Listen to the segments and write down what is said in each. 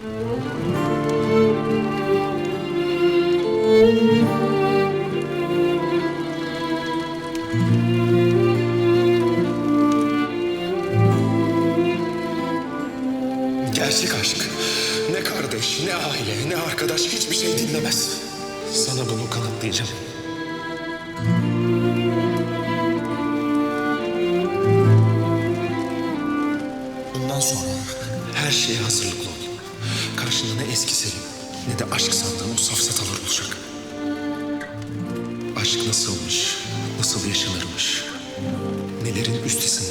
Gerçek aşk ne kardeş, ne aile, ne arkadaş hiçbir şey dinlemez. Sana bunu kanıtlayacağım. Bundan sonra her şeye hazırlıklı Karşında ne eski ne de aşk sandığın o safsatalar olacak. Aşk nasılmış, nasıl yaşanırmış, nelerin üstesinden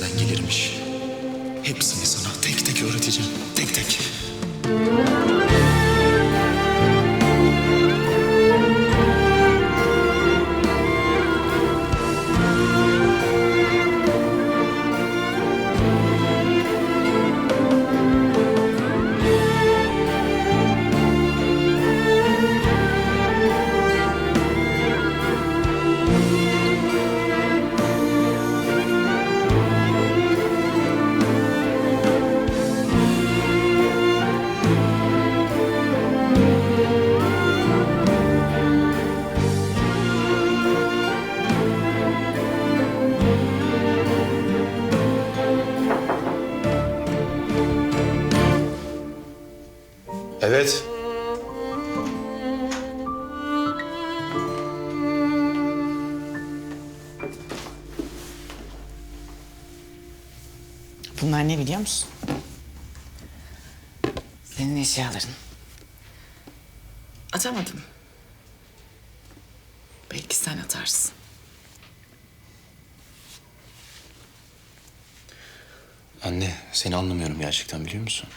Evet. Bunlar ne biliyor musun? Senin eşyaların. Atamadım. Belki sen atarsın. Anne seni anlamıyorum gerçekten biliyor musun?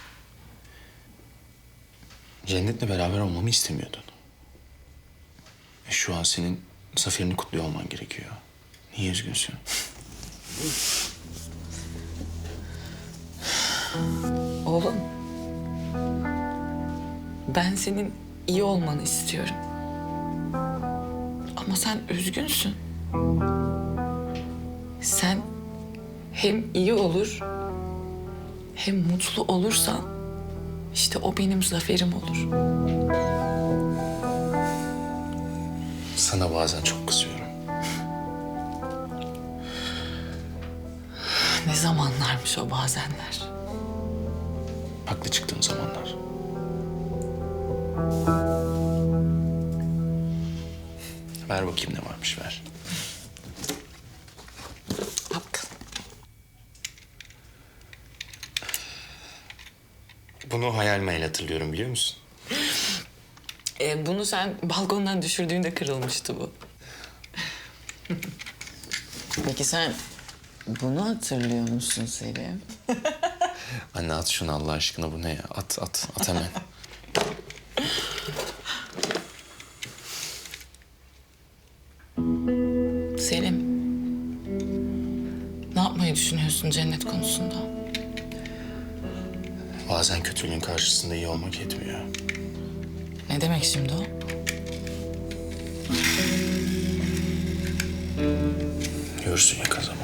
Cennet'le beraber olmamı istemiyordun. E, şu an senin zaferini kutluyor olman gerekiyor. Niye üzgünsün? Oğlum. Ben senin iyi olmanı istiyorum. Ama sen üzgünsün. Sen hem iyi olur hem mutlu olursan işte o benim zaferim olur. Sana bazen çok kızıyorum. Ne zamanlarmış o bazenler. Haklı çıktığın zamanlar. Ver bakayım ne varmış ver. Bunu hayal meyil hatırlıyorum biliyor musun? E, bunu sen balkondan düşürdüğünde kırılmıştı bu. Peki sen bunu hatırlıyor musun Selim? Anne at şunu Allah aşkına bu ne ya? At at at hemen. Selim. Ne yapmayı düşünüyorsun cennet konusunda? Bazen kötülüğün karşısında iyi olmak yetmiyor. Ne demek şimdi o? Görsün yakın zamanda.